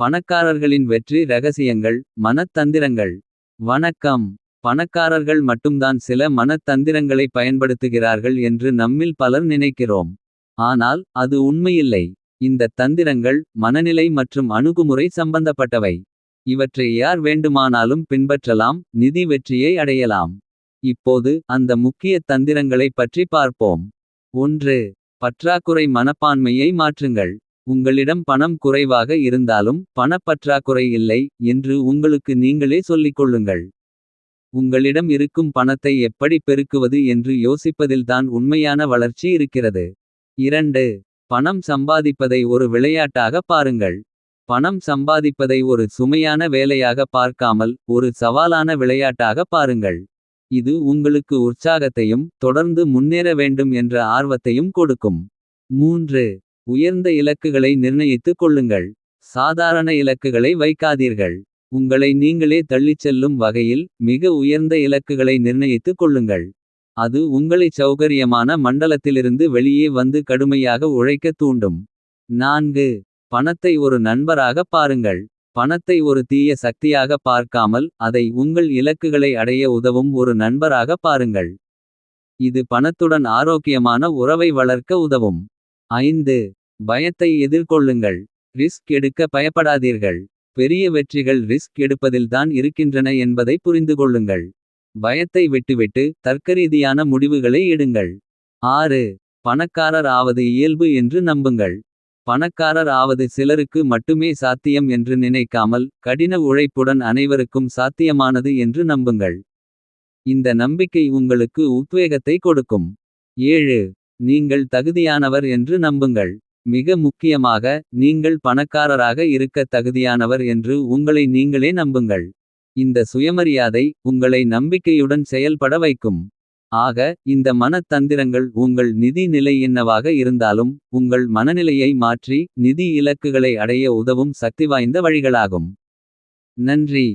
பணக்காரர்களின் வெற்றி ரகசியங்கள் மனத்தந்திரங்கள். வணக்கம் பணக்காரர்கள் மட்டும்தான் சில மனத்தந்திரங்களை பயன்படுத்துகிறார்கள் என்று நம்மில் பலர் நினைக்கிறோம். ஆனால் அது உண்மையில்லை இந்தத் தந்திரங்கள் மனநிலை மற்றும் அணுகுமுறை சம்பந்தப்பட்டவை. இவற்றை யார் வேண்டுமானாலும் பின்பற்றலாம் நிதி வெற்றியை அடையலாம். இப்போது அந்த முக்கிய தந்திரங்களைப் பற்றி பார்ப்போம். ஒன்று பற்றாக்குறை மனப்பான்மையை மாற்றுங்கள். உங்களிடம் பணம் குறைவாக இருந்தாலும் பணப்பற்றாக்குறை இல்லை. என்று உங்களுக்கு நீங்களே சொல்லிக்கொள்ளுங்கள். உங்களிடம் இருக்கும் பணத்தை எப்படி பெருக்குவது என்று யோசிப்பதில்தான் உண்மையான வளர்ச்சி இருக்கிறது. இரண்டு பணம் சம்பாதிப்பதை ஒரு விளையாட்டாக பாருங்கள். பணம் சம்பாதிப்பதை ஒரு சுமையான வேலையாக பார்க்காமல். ஒரு சவாலான விளையாட்டாக பாருங்கள். இது உங்களுக்கு உற்சாகத்தையும் தொடர்ந்து முன்னேற வேண்டும் என்ற ஆர்வத்தையும் கொடுக்கும். மூன்று உயர்ந்த இலக்குகளை நிர்ணயித்துக் கொள்ளுங்கள். சாதாரண இலக்குகளை வைக்காதீர்கள். உங்களை நீங்களே தள்ளிச் செல்லும் வகையில். மிக உயர்ந்த இலக்குகளை நிர்ணயித்துக் கொள்ளுங்கள். அது உங்களைச் சௌகரியமான மண்டலத்திலிருந்து வெளியே வந்து கடுமையாக உழைக்கத் தூண்டும். நான்கு பணத்தை ஒரு நண்பராக பாருங்கள். பணத்தை ஒரு தீய சக்தியாக பார்க்காமல். அதை உங்கள் இலக்குகளை அடைய உதவும் ஒரு நண்பராக பாருங்கள். இது பணத்துடன் ஆரோக்கியமான உறவை வளர்க்க உதவும். ஐந்து பயத்தை எதிர்கொள்ளுங்கள். ரிஸ்க் எடுக்க பயப்படாதீர்கள். பெரிய வெற்றிகள் ரிஸ்க் எடுப்பதில்தான் இருக்கின்றன என்பதை புரிந்துகொள்ளுங்கள். பயத்தை விட்டுவிட்டு தர்க்கரீதியான முடிவுகளை எடுங்கள். ஆறு பணக்காரர் ஆவது இயல்பு என்று நம்புங்கள். பணக்காரர் ஆவது சிலருக்கு மட்டுமே சாத்தியம் என்று நினைக்காமல். கடின உழைப்புடன் அனைவருக்கும் சாத்தியமானது என்று நம்புங்கள். இந்த நம்பிக்கை உங்களுக்கு உத்வேகத்தை கொடுக்கும். ஏழு நீங்கள் தகுதியானவர் என்று நம்புங்கள். மிக முக்கியமாக நீங்கள் பணக்காரராக இருக்க தகுதியானவர் என்று உங்களை நீங்களே நம்புங்கள். இந்த சுயமரியாதை உங்களை நம்பிக்கையுடன் செயல்பட வைக்கும். ஆக இந்த மனத் தந்திரங்கள் உங்கள் நிதி நிலை என்னவாக இருந்தாலும். உங்கள் மனநிலையை மாற்றி நிதி இலக்குகளை அடைய உதவும் சக்திவாய்ந்த வழிகளாகும். நன்றி.